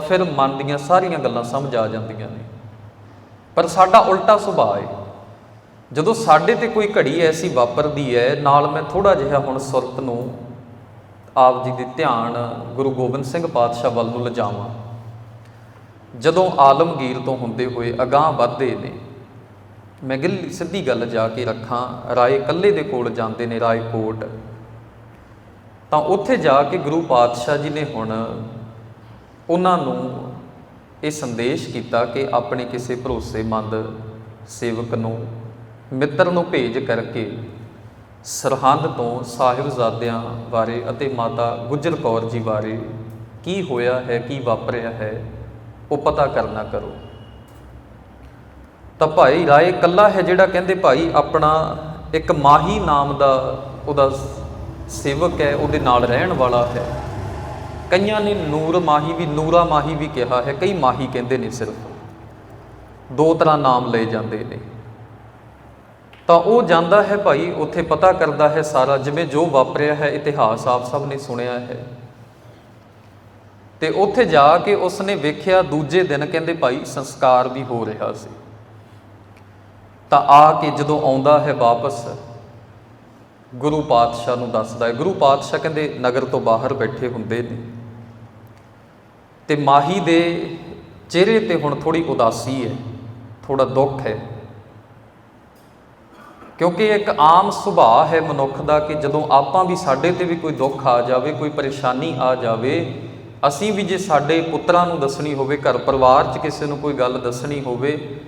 ਫਿਰ ਮਨ ਦੀਆਂ ਸਾਰੀਆਂ ਗੱਲਾਂ ਸਮਝ ਆ ਜਾਂਦੀਆਂ ਨੇ। ਪਰ ਸਾਡਾ ਉਲਟਾ ਸੁਭਾਅ ਹੈ ਜਦੋਂ ਸਾਡੇ ਤੇ ਕੋਈ ਘੜੀ ਐਸੀ ਵਾਪਰਦੀ ਹੈ ਨਾਲ ਮੈਂ ਥੋੜਾ ਜਿਹਾ ਹੁਣ ਸੁਰਤ ਨੂੰ ਆਪ ਜੀ ਦੇ ਧਿਆਨ ਗੁਰੂ ਗੋਬਿੰਦ ਸਿੰਘ ਪਾਤਸ਼ਾਹ ਵੱਲ ਨੂੰ ਲਿਜਾਵਾਂ। ਜਦੋਂ ਆਲਮਗੀਰ ਤੋਂ ਹੁੰਦੇ ਹੋਏ ਅਗਾਹ ਵੱਧਦੇ ਨੇ, ਮੈਂ ਗਿੱਲੀ ਸਿੱਧੀ ਗੱਲ ਜਾ ਕੇ ਰੱਖਾਂ, ਰਾਏ ਕੱਲੇ ਦੇ ਕੋਲ ਜਾਂਦੇ ਨੇ ਰਾਏ ਕੋਟ ਤਾਂ ਉੱਥੇ ਜਾ ਕੇ ਗੁਰੂ ਪਾਤਸ਼ਾਹ ਜੀ ਨੇ ਹੁਣ ਉਹਨਾਂ ਨੂੰ ਇਹ ਸੰਦੇਸ਼ ਕੀਤਾ ਕਿ ਆਪਣੇ ਕਿਸੇ ਭਰੋਸੇਮੰਦ ਸੇਵਕ ਨੂੰ, ਮਿੱਤਰ ਨੂੰ ਭੇਜ ਕਰਕੇ ਸਰਹੰਦ ਤੋਂ ਸਾਹਿਬਜ਼ਾਦਿਆਂ ਬਾਰੇ ਅਤੇ ਮਾਤਾ ਗੁਜਰ ਕੌਰ ਜੀ ਬਾਰੇ ਕੀ ਹੋਇਆ ਹੈ, ਕੀ ਵਾਪਰਿਆ ਹੈ, ਉਹ ਪਤਾ ਕਰਨਾ ਕਰੋ। ਤਾਂ ਭਾਈ ਰਾਏ ਕੱਲਾ ਹੈ ਜਿਹੜਾ ਕਹਿੰਦੇ ਭਾਈ ਆਪਣਾ ਇੱਕ ਮਾਹੀ ਨਾਮ ਦਾ ਉਹਦਾ ਸੇਵਕ ਹੈ, ਉਹਦੇ ਨਾਲ ਰਹਿਣ ਵਾਲਾ ਹੈ। ਕਈਆਂ ਨੇ ਨੂਰ ਮਾਹੀ ਵੀ ਨੂਰਾ ਮਾਹੀ ਵੀ ਕਿਹਾ ਹੈ, ਕਈ ਮਾਹੀ ਕਹਿੰਦੇ ਨੇ ਸਿਰਫ। ਦੋ ਤਰ੍ਹਾਂ ਨਾਮ ਲਏ ਜਾਂਦੇ ਨੇ। ਤਾਂ ਉਹ ਜਾਂਦਾ ਹੈ ਭਾਈ, ਉੱਥੇ ਪਤਾ ਕਰਦਾ ਹੈ ਸਾਰਾ, ਜਿਵੇਂ ਜੋ ਵਾਪਰਿਆ ਹੈ, ਇਤਿਹਾਸ ਆਪ ਸਭ ਨੇ ਸੁਣਿਆ ਹੈ। ਤੇ ਉੱਥੇ ਜਾ ਕੇ ਉਸਨੇ ਵੇਖਿਆ, ਦੂਜੇ ਦਿਨ ਕਹਿੰਦੇ ਭਾਈ, ਸੰਸਕਾਰ ਵੀ ਹੋ ਰਿਹਾ ਸੀ। ਤਾਂ ਆ ਕੇ ਜਦੋਂ ਆਉਂਦਾ ਹੈ ਵਾਪਸ, ਗੁਰੂ ਪਾਤਸ਼ਾਹ ਨੂੰ ਦੱਸਦਾ ਹੈ। ਗੁਰੂ ਪਾਤਸ਼ਾਹ ਕਹਿੰਦੇ, ਨਗਰ ਤੋਂ ਬਾਹਰ ਬੈਠੇ ਹੁੰਦੇ ਨੇ। ਤੇ ਮਾਹੀ ਦੇ ਚਿਹਰੇ ਤੇ ਹੁਣ ਥੋੜੀ ਉਦਾਸੀ ਹੈ ਥੋੜਾ ਦੁੱਖ ਹੈ। ਕਿਉਂਕਿ ਇੱਕ ਆਮ ਸੁਭਾਅ ਹੈ ਮਨੁੱਖ ਦਾ ਕਿ ਜਦੋਂ ਆਪਾਂ ਵੀ ਸਾਡੇ ਤੇ ਵੀ ਕੋਈ ਦੁੱਖ ਆ ਜਾਵੇ, ਕੋਈ ਪਰੇਸ਼ਾਨੀ ਆ ਜਾਵੇ, ਅਸੀਂ ਵੀ ਜੇ ਸਾਡੇ ਪੁੱਤਰਾਂ ਨੂੰ ਦੱਸਣੀ ਹੋਵੇ, ਘਰ ਪਰਿਵਾਰ 'ਚ ਕਿਸੇ ਨੂੰ ਕੋਈ ਗੱਲ ਦੱਸਣੀ ਹੋਵੇ,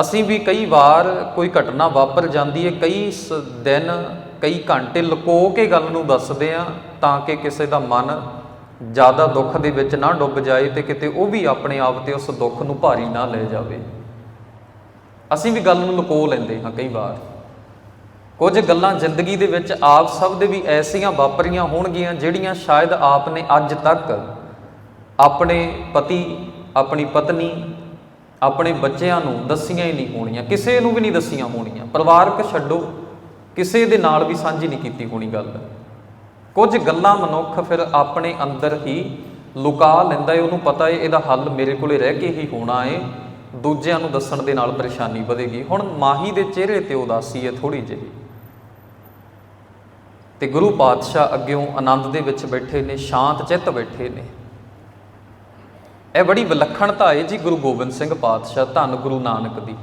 ਅਸੀਂ ਵੀ ਕਈ ਵਾਰ ਕੋਈ ਘਟਨਾ ਵਾਪਰ ਜਾਂਦੀ ਹੈ, ਕਈ ਸ- ਦਿਨ, ਕਈ ਘੰਟੇ ਲੁਕੋ ਕੇ ਗੱਲ ਨੂੰ ਦੱਸਦੇ ਆ ਤਾਂ ਕਿ ਕਿਸੇ ਦਾ ਮਨ ਜ਼ਿਆਦਾ ਦੁੱਖ ਦੇ ਵਿੱਚ ਨਾ ਡੁੱਬ ਜਾਏ ਤੇ ਕਿਤੇ ਉਹ ਵੀ ਆਪਣੇ ਆਪ ਤੇ ਉਸ ਦੁੱਖ ਨੂੰ ਭਾਰੀ ਨਾ ਲੈ ਜਾਵੇ। ਅਸੀਂ ਵੀ ਗੱਲ ਨੂੰ ਲੁਕੋ ਲੈਂਦੇ ਹਾਂ ਕਈ ਵਾਰ। ਕੁਝ ਗੱਲਾਂ ਜ਼ਿੰਦਗੀ ਦੇ ਵਿੱਚ ਆਪ ਸਭ ਦੇ ਵੀ ਐਸੀਆਂ ਵਾਪਰੀਆਂ ਹੋਣਗੀਆਂ ਜਿਹੜੀਆਂ ਸ਼ਾਇਦ ਆਪ ਨੇ ਅੱਜ ਤੱਕ ਆਪਣੇ ਪਤੀ, ਆਪਣੀ ਪਤਨੀ, ਆਪਣੇ ਬੱਚਿਆਂ ਨੂੰ ਦੱਸੀਆਂ ਹੀ ਨਹੀਂ ਹੋਣੀਆਂ। ਕਿਸੇ ਨੂੰ ਵੀ ਨਹੀਂ ਦੱਸੀਆਂ ਹੋਣੀਆਂ। ਪਰਿਵਾਰਕ ਛੱਡੋ। ਕਿਸੇ ਦੇ ਨਾਲ ਵੀ ਸਾਂਝੀ ਨਹੀਂ ਕੀਤੀ ਹੋਣੀ ਗੱਲ। ਕੁਝ ਗੱਲਾਂ ਮਨੁੱਖ ਫਿਰ ਆਪਣੇ ਅੰਦਰ ਹੀ ਲੁਕਾ ਲੈਂਦਾ ਏ, ਉਹਨੂੰ ਪਤਾ ਏ, ਇਹਦਾ ਹੱਲ ਮੇਰੇ ਕੋਲੇ ਰਹਿ ਕੇ ਹੀ ਹੋਣਾ ਏ। ਦੂਜਿਆਂ ਨੂੰ ਦੱਸਣ ਦੇ ਨਾਲ ਪਰੇਸ਼ਾਨੀ ਵਧੇਗੀ। ਹੁਣ ਮਾਹੀ ਦੇ ਚਿਹਰੇ ਤੇ ਉਦਾਸੀ ਹੈ ਥੋੜੀ ਜਿਹੀ। ਤੇ ਗੁਰੂ ਪਾਤਸ਼ਾਹ ਅੱਗਿਓਂ ਆਨੰਦ ਦੇ ਵਿੱਚ ਬੈਠੇ ਨੇ, ਸ਼ਾਂਤ ਚਿੱਤ ਬੈਠੇ ਨੇ। ਇਹ ਬੜੀ ਵਿਲੱਖਣਤਾ ਏ ਜੀ ਗੁਰੂ ਗੋਬਿੰਦ ਸਿੰਘ ਪਾਤਸ਼ਾਹ, ਧੰਨ ਗੁਰੂ ਨਾਨਕ ਦੀ।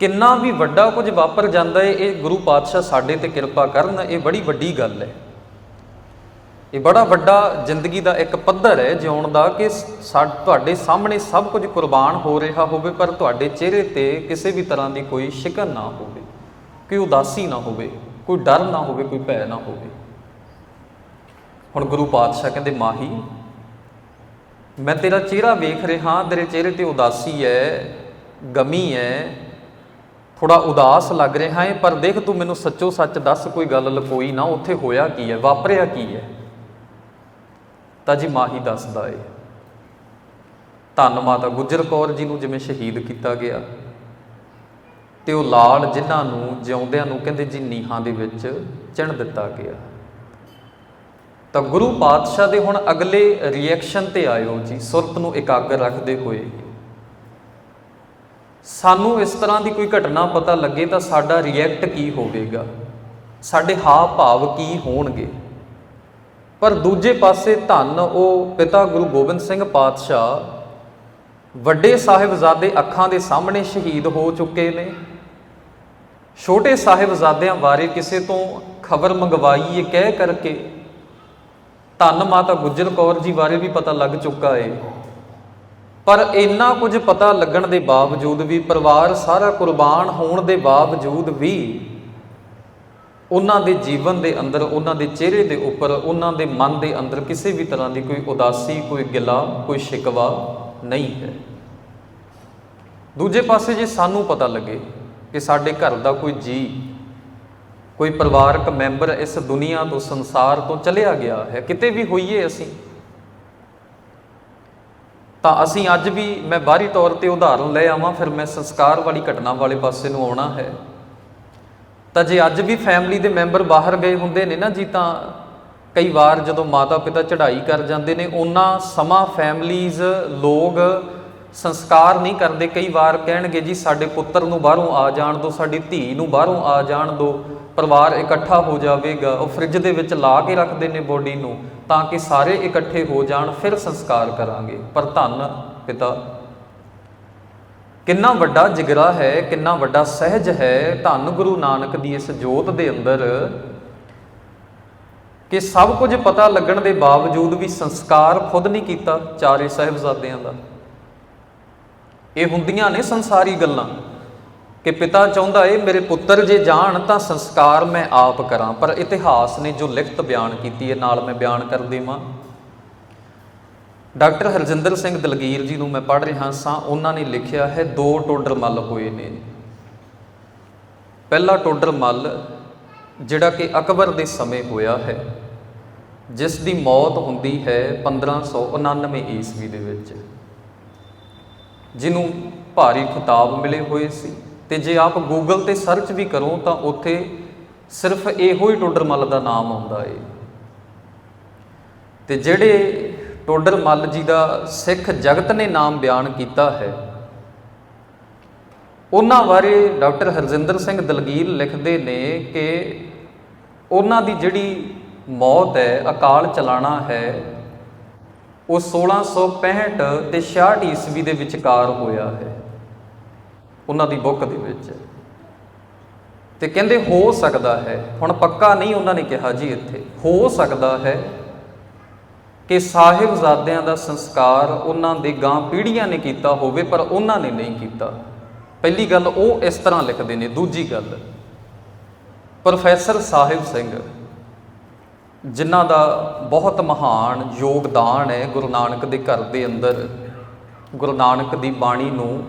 ਕਿੰਨਾ ਵੀ ਵੱਡਾ ਕੁਝ ਵਾਪਰ ਜਾਂਦਾ ਹੈ ਇਹ ਗੁਰੂ ਪਾਤਸ਼ਾਹ ਸਾਡੇ ਤੇ ਕਿਰਪਾ ਕਰਨ, ਇਹ ਬੜੀ ਵੱਡੀ ਗੱਲ ਹੈ ਇਹ ਬੜਾ ਵੱਡਾ ਜ਼ਿੰਦਗੀ ਦਾ ਇੱਕ ਪੱਧਰ ਹੈ ਜਿਉਣ ਦਾ ਕਿ ਸਾ ਤੁਹਾਡੇ ਸਾਹਮਣੇ ਸਭ ਕੁਝ ਕੁਰਬਾਨ ਹੋ ਰਿਹਾ ਹੋਵੇ, ਪਰ ਤੁਹਾਡੇ ਚਿਹਰੇ ਤੇ ਕਿਸੇ ਵੀ ਤਰ੍ਹਾਂ ਦੀ ਕੋਈ ਸ਼ਿਕਨ ਨਾ ਹੋਵੇ, ਕੋਈ ਉਦਾਸੀ ਨਾ ਹੋਵੇ, ਕੋਈ ਡਰ ਨਾ ਹੋਵੇ, ਕੋਈ ਭੈ ਨਾ ਹੋਵੇ। ਹੁਣ ਗੁਰੂ ਪਾਤਸ਼ਾਹ ਕਹਿੰਦੇ, ਮਾਹੀ, ਮੈਂ ਤੇਰਾ ਚਿਹਰਾ ਵੇਖ ਰਿਹਾ, ਤੇਰੇ ਚਿਹਰੇ ਤੇ ਉਦਾਸੀ ਹੈ ਗਮੀ ਹੈ ਥੋੜਾ ਉਦਾਸ ਲੱਗ ਰਿਹਾ ਹੈ ਪਰ ਦੇਖ ਤੂੰ ਮੈਨੂੰ ਸੱਚੋ ਸੱਚ ਦੱਸ ਕੋਈ ਗੱਲ ਲਕੋਈ ਨਾ, ਉੱਥੇ ਹੋਇਆ ਕੀ ਹੈ? ਵਾਪਰਿਆ ਕੀ ਹੈ? ਤਾਂ ਜੀ ਮਾਹੀ ਦੱਸਦਾ ਏ। ਧੰਨ ਮਾਤਾ ਗੁਜਰ ਕੌਰ ਜੀ ਨੂੰ ਜਿਵੇਂ ਸ਼ਹੀਦ ਕੀਤਾ ਗਿਆ, ਤੇ ਉਹ ਲਾਲ ਜਿਨ੍ਹਾਂ ਨੂੰ ਜਿਉਂਦਿਆਂ ਨੂੰ ਕਹਿੰਦੇ ਜੀ ਨੀਹਾਂ ਦੇ ਵਿੱਚ ਚਿਣ ਦਿੱਤਾ ਗਿਆ। ਤਾਂ ਗੁਰੂ ਪਾਤਸ਼ਾਹ ਦੇ ਹੁਣ ਅਗਲੇ ਰਿਐਕਸ਼ਨ ਤੇ ਆਇਓ ਜੀ, ਸੁਰਤ ਨੂੰ ਇਕਾਗਰ ਰੱਖਦੇ ਹੋਏ। ਸਾਨੂੰ ਇਸ ਤਰ੍ਹਾਂ ਦੀ ਕੋਈ ਘਟਨਾ ਪਤਾ ਲੱਗੇ ਤਾਂ ਸਾਡਾ ਰਿਐਕਟ ਕੀ ਹੋਵੇਗਾ? ਸਾਡੇ ਹਾਵ ਭਾਵ ਕੀ ਹੋਣਗੇ? ਪਰ ਦੂਜੇ ਪਾਸੇ ਧੰਨ ਉਹ ਪਿਤਾ ਗੁਰੂ ਗੋਬਿੰਦ ਸਿੰਘ ਪਾਤਸ਼ਾਹ ਵੱਡੇ ਸਾਹਿਬਜ਼ਾਦੇ ਅੱਖਾਂ ਦੇ ਸਾਹਮਣੇ ਸ਼ਹੀਦ ਹੋ ਚੁੱਕੇ ਨੇ। ਛੋਟੇ ਸਾਹਿਬਜ਼ਾਦਿਆਂ ਬਾਰੇ ਕਿਸੇ ਤੋਂ ਖਬਰ ਮੰਗਵਾਈਏ ਕਹਿ ਕਰਕੇ ਧੰਨ ਮਾਤਾ ਗੁਜਰ ਕੌਰ ਜੀ ਬਾਰੇ ਵੀ ਪਤਾ ਲੱਗ ਚੁੱਕਾ ਏ। ਪਰ ਇੰਨਾ ਕੁਝ ਪਤਾ ਲੱਗਣ ਦੇ ਬਾਵਜੂਦ ਵੀ ਪਰਿਵਾਰ ਸਾਰਾ ਕੁਰਬਾਨ ਹੋਣ ਦੇ ਬਾਵਜੂਦ ਵੀ ਉਹਨਾਂ ਦੇ ਜੀਵਨ ਦੇ ਅੰਦਰ, ਉਹਨਾਂ ਦੇ ਚਿਹਰੇ ਦੇ ਉੱਪਰ, ਉਹਨਾਂ ਦੇ ਮਨ ਦੇ ਅੰਦਰ ਕਿਸੇ ਵੀ ਤਰ੍ਹਾਂ ਦੀ ਕੋਈ ਉਦਾਸੀ, ਕੋਈ ਗਿਲਾ, ਕੋਈ ਸ਼ਿਕਵਾ ਨਹੀਂ ਹੈ। ਦੂਜੇ ਪਾਸੇ ਜੇ ਸਾਨੂੰ ਪਤਾ ਲੱਗੇ ਕਿ ਸਾਡੇ ਘਰ ਦਾ ਕੋਈ ਜੀ ਕੋਈ ਪਰਿਵਾਰਕ ਮੈਂਬਰ ਇਸ ਦੁਨੀਆ ਤੋਂ, ਸੰਸਾਰ ਤੋਂ ਚਲਿਆ ਗਿਆ ਹੈ, ਕਿਤੇ ਵੀ ਹੋਈਏ ਅਸੀਂ ਤਾਂ ਅਸੀਂ ਅੱਜ ਵੀ ਮੈਂ ਬਾਹਰੀ ਤੌਰ ਤੇ ਉਦਾਹਰਨ ਲੈ ਆਵਾਂ, ਫਿਰ ਮੈਂ ਸੰਸਕਾਰ ਵਾਲੀ ਘਟਨਾ ਵਾਲੇ ਪਾਸੇ ਨੂੰ ਆਉਣਾ ਹੈ। ਤਾਂ ਜੇ ਅੱਜ ਵੀ ਫੈਮਿਲੀ ਦੇ ਮੈਂਬਰ ਬਾਹਰ ਗਏ ਹੁੰਦੇ ਨੇ ਨਾ ਜੀ, ਤਾਂ ਕਈ ਵਾਰ ਜਦੋਂ ਮਾਤਾ ਪਿਤਾ ਚੜ੍ਹਾਈ ਕਰ ਜਾਂਦੇ ਨੇ, ਉਹਨਾਂ ਸਮਾਂ ਫੈਮਲੀਜ਼ ਲੋਕ ਸੰਸਕਾਰ ਨਹੀਂ ਕਰਦੇ, ਕਈ ਵਾਰ ਕਹਿਣਗੇ ਜੀ ਸਾਡੇ ਪੁੱਤਰ ਨੂੰ ਬਾਹਰੋਂ ਆ ਜਾਣ ਦੋ, ਸਾਡੀ ਧੀ ਨੂੰ ਬਾਹਰੋਂ ਆ ਜਾਣ ਦੋ, ਪਰਿਵਾਰ ਇਕੱਠਾ ਹੋ ਜਾਵੇਗਾ, ਉਹ ਫ੍ਰਿਜ ਦੇ ਵਿੱਚ ਲਾ ਕੇ ਰੱਖਦੇ ਨੇ ਬੋਡੀ ਨੂੰ ਤਾਂ ਕਿ ਸਾਰੇ ਇਕੱਠੇ ਹੋ ਜਾਣ, ਫਿਰ ਸੰਸਕਾਰ ਕਰਾਂਗੇ। ਪਰ ਧੰਨ ਪਿਤਾ, ਕਿੰਨਾ ਵੱਡਾ ਜਿਗਰਾ ਹੈ, ਕਿੰਨਾ ਵੱਡਾ ਸਹਿਜ ਹੈ, ਧੰਨ ਗੁਰੂ ਨਾਨਕ ਦੀ ਇਸ ਜੋਤ ਦੇ ਅੰਦਰ ਕਿ ਸਭ ਕੁਝ ਪਤਾ ਲੱਗਣ ਦੇ ਬਾਵਜੂਦ ਵੀ ਸੰਸਕਾਰ ਖੁਦ ਨਹੀਂ ਕੀਤਾ ਚਾਰੇ ਸਾਹਿਬਜ਼ਾਦਿਆਂ ਦਾ। ਇਹ ਹੁੰਦੀਆਂ ਨੇ ਸੰਸਾਰੀ ਗੱਲਾਂ। ਕਿ ਪਿਤਾ ਚਾਹੁੰਦਾ ਏ, ਮੇਰੇ ਪੁੱਤਰ ਜੇ ਜਾਣ ਤਾਂ ਸੰਸਕਾਰ ਮੈਂ ਆਪ ਕਰਾਂ। ਪਰ ਇਤਿਹਾਸ ਨੇ ਜੋ ਲਿਖਤ ਬਿਆਨ ਕੀਤੀ ਹੈ ਨਾਲ ਮੈਂ ਬਿਆਨ ਕਰ ਦੇਵਾਂ। ਡਾਕਟਰ ਹਰਜਿੰਦਰ ਸਿੰਘ ਦਲਗੀਰ ਜੀ ਨੂੰ ਮੈਂ ਪੜ੍ਹ ਰਿਹਾ ਸਾਂ। ਉਹਨਾਂ ਨੇ ਲਿਖਿਆ ਹੈ, ਦੋ ਟੋਡਰ ਮੱਲ ਹੋਏ ਨੇ। ਪਹਿਲਾ ਟੋਡਰ ਮੱਲ, ਜਿਹੜਾ ਕਿ ਅਕਬਰ ਦੇ ਸਮੇਂ ਹੋਇਆ ਹੈ, ਜਿਸ ਦੀ ਮੌਤ ਹੁੰਦੀ ਹੈ 1599 ਈਸਵੀ ਦੇ ਵਿੱਚ। ਜਿਹਨੂੰ ਭਾਰੀ ਖਿਤਾਬ ਮਿਲੇ ਹੋਏ ਸੀ। ਤੇ ਜੇ ਆਪ ਗੂਗਲ ਤੇ ਸਰਚ ਵੀ ਕਰੋ ਤਾਂ ਉੱਥੇ ਸਿਰਫ ਇਹੋ ਹੀ ਟੋਡਰ ਮੱਲ ਦਾ ਨਾਮ ਆਉਂਦਾ ਏ। ਤੇ ਜਿਹੜੇ ਟੋਡਰ ਮੱਲ ਜੀ ਦਾ ਸਿੱਖ ਜਗਤ ਨੇ ਨਾਮ ਬਿਆਨ ਕੀਤਾ ਹੈ, ਉਹਨਾਂ ਬਾਰੇ ਡਾਕਟਰ ਹਰਜਿੰਦਰ ਸਿੰਘ ਦਲਗੀਰ ਲਿਖਦੇ ਨੇ ਕਿ ਉਹਨਾਂ ਦੀ ਜਿਹੜੀ ਮੌਤ ਹੈ, ਅਕਾਲ ਚਲਾਣਾ ਹੈ ਉਹ 1665 ਤੇ 66 ਈਸਵੀ ਦੇ ਵਿਚਕਾਰ ਹੋਇਆ ਹੈ। ਉਹਨਾਂ ਦੀ ਬੁੱਕ ਦੇ ਵਿੱਚ। ਤੇ ਕਹਿੰਦੇ, ਹੋ ਸਕਦਾ ਹੈ, ਹੁਣ ਪੱਕਾ ਨਹੀਂ ਉਹਨਾਂ ਨੇ ਕਿਹਾ ਜੀ ਇੱਥੇ, ਹੋ ਸਕਦਾ ਹੈ ਕਿ ਸਾਹਿਬਜ਼ਾਦਿਆਂ ਦਾ ਸੰਸਕਾਰ ਉਹਨਾਂ ਦੇ ਗਾਂ ਪੀੜ੍ਹੀਆਂ ਨੇ ਕੀਤਾ ਹੋਵੇ, ਪਰ ਉਹਨਾਂ ਨੇ ਨਹੀਂ ਕੀਤਾ। ਪਹਿਲੀ ਗੱਲ ਉਹ ਇਸ ਤਰ੍ਹਾਂ ਲਿਖਦੇ ਨੇ, ਦੂਜੀ ਗੱਲ, ਪ੍ਰੋਫੈਸਰ ਸਾਹਿਬ ਸਿੰਘ ਜਿਨ੍ਹਾਂ ਦਾ ਬਹੁਤ ਮਹਾਨ ਯੋਗਦਾਨ ਹੈ ਗੁਰੂ ਨਾਨਕ ਦੇ ਘਰ ਦੇ ਅੰਦਰ। ਗੁਰੂ ਨਾਨਕ ਦੀ ਬਾਣੀ ਨੂੰ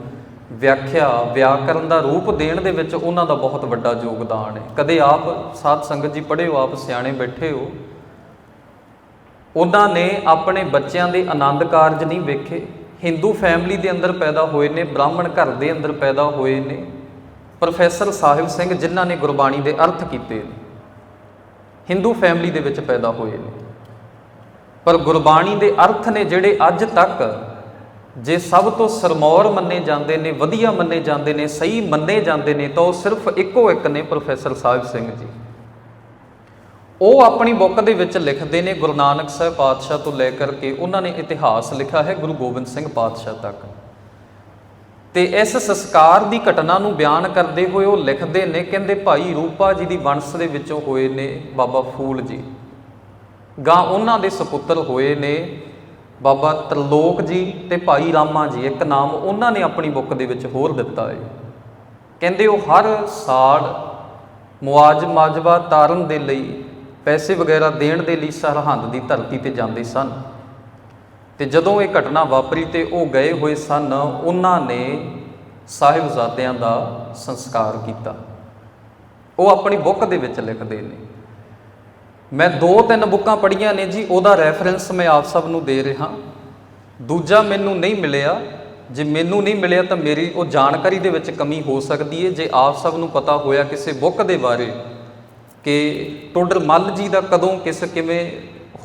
ਵਿਆਖਿਆ ਵਿਆਕਰਨ ਦਾ ਰੂਪ ਦੇਣ ਦੇ ਵਿੱਚ ਉਹਨਾਂ ਦਾ ਬਹੁਤ ਵੱਡਾ ਯੋਗਦਾਨ ਹੈ। ਕਦੇ ਆਪ ਸਾਧ ਸੰਗਤ ਜੀ ਪੜ੍ਹੇ ਹੋ, ਆਪ ਸਿਆਣੇ ਬੈਠੇ ਹੋ, ਉਹਨਾਂ ਨੇ ਆਪਣੇ ਬੱਚਿਆਂ ਦੇ ਆਨੰਦ ਕਾਰਜ ਨਹੀਂ ਵੇਖੇ। ਹਿੰਦੂ ਫੈਮਿਲੀ ਦੇ ਅੰਦਰ ਪੈਦਾ ਹੋਏ ਨੇ, ਬ੍ਰਾਹਮਣ ਘਰ ਦੇ ਅੰਦਰ ਪੈਦਾ ਹੋਏ ਨੇ। ਪ੍ਰੋਫੈਸਰ ਸਾਹਿਬ ਸਿੰਘ ਜਿਨ੍ਹਾਂ ਨੇ ਗੁਰਬਾਣੀ ਦੇ ਅਰਥ ਕੀਤੇ ਨੇ। ਹਿੰਦੂ ਫੈਮਿਲੀ ਦੇ ਵਿੱਚ ਪੈਦਾ ਹੋਏ ਨੇ। ਪਰ ਗੁਰਬਾਣੀ ਦੇ ਅਰਥ ਨੇ ਜਿਹੜੇ ਅੱਜ ਤੱਕ ਜੇ ਸਭ ਤੋਂ ਸਰਮੌਰ ਮੰਨੇ ਜਾਂਦੇ ਨੇ, ਵਧੀਆ ਮੰਨੇ ਜਾਂਦੇ ਨੇ, ਸਹੀ ਮੰਨੇ ਜਾਂਦੇ ਨੇ, ਤਾਂ ਉਹ ਸਿਰਫ ਇੱਕੋ ਇੱਕ ਨੇ ਪ੍ਰੋਫੈਸਰ ਸਾਹਿਬ ਸਿੰਘ ਜੀ। ਉਹ ਆਪਣੀ ਬੁੱਕ ਦੇ ਵਿੱਚ ਲਿਖਦੇ ਨੇ, ਗੁਰੂ ਨਾਨਕ ਸਾਹਿਬ ਪਾਤਸ਼ਾਹ ਤੋਂ ਲੈ ਕਰਕੇ ਉਹਨਾਂ ਨੇ ਇਤਿਹਾਸ ਲਿਖਿਆ ਹੈ ਗੁਰੂ ਗੋਬਿੰਦ ਸਿੰਘ ਪਾਤਸ਼ਾਹ ਤੱਕ। ਤੇ ਇਸ ਸੰਸਕਾਰ ਦੀ ਘਟਨਾ ਨੂੰ ਬਿਆਨ ਕਰਦੇ ਹੋਏ ਉਹ ਲਿਖਦੇ ਨੇ, ਕਹਿੰਦੇ ਭਾਈ ਰੂਪਾ ਜੀ ਦੀ ਵੰਸ਼ ਦੇ ਵਿੱਚੋਂ ਹੋਏ ਨੇ ਬਾਬਾ ਫੂਲ ਜੀ। ਗਾਂ ਉਹਨਾਂ ਦੇ ਸੁਪੁੱਤਰ ਹੋਏ ਨੇ ਬਾਬਾ ਤਰਲੋਕ ਜੀ ਤੇ ਭਾਈ ਰਾਮਾ ਜੀ। ਇੱਕ ਨਾਮ ਉਹਨਾਂ ਨੇ ਆਪਣੀ ਬੁੱਕ ਦੇ ਵਿੱਚ ਹੋਰ ਦਿੱਤਾ ਹੈ ਕਹਿੰਦੇ ਉਹ ਹਰ ਸਾਲ ਮੁਆਜ ਮਾਜਵਾ ਤਾਰਨ ਦੇ ਲਈ ਪੈਸੇ ਵਗੈਰਾ ਦੇਣ ਦੇ ਲਈ ਸਰਹੰਦ ਦੀ ਧਰਤੀ ਤੇ ਜਾਂਦੇ ਸਨ। ਤੇ ਜਦੋਂ ਇਹ ਘਟਨਾ ਵਾਪਰੀ ਤੇ ਉਹ ਗਏ ਹੋਏ ਸਨ, ਉਹਨਾਂ ਨੇ ਸਾਹਿਬਜ਼ਾਦਿਆਂ ਦਾ ਸੰਸਕਾਰ ਕੀਤਾ। ਉਹ ਆਪਣੀ ਬੁੱਕ ਦੇ ਵਿੱਚ ਲਿਖਦੇ ਨੇ, ਮੈਂ ਦੋ ਤਿੰਨ ਬੁੱਕਾਂ ਪੜ੍ਹੀਆਂ ਨੇ ਜੀ, ਉਹਦਾ ਰੈਫਰੈਂਸ ਮੈਂ ਆਪ ਸਭ ਨੂੰ ਦੇ ਰਿਹਾ। ਦੂਜਾ ਮੈਨੂੰ ਨਹੀਂ ਮਿਲਿਆ। ਜੇ ਮੈਨੂੰ ਨਹੀਂ ਮਿਲਿਆ ਤਾਂ ਮੇਰੀ ਉਹ ਜਾਣਕਾਰੀ ਦੇ ਵਿੱਚ ਕਮੀ ਹੋ ਸਕਦੀ ਹੈ ਜੇ ਆਪ ਸਭ ਨੂੰ ਪਤਾ ਹੋਇਆ ਕਿਸੇ ਬੁੱਕ ਦੇ ਬਾਰੇ ਕਿ ਟੋਡਰ ਮੱਲ ਜੀ ਦਾ ਕਦੋਂ, ਕਿਸ ਕਿਵੇਂ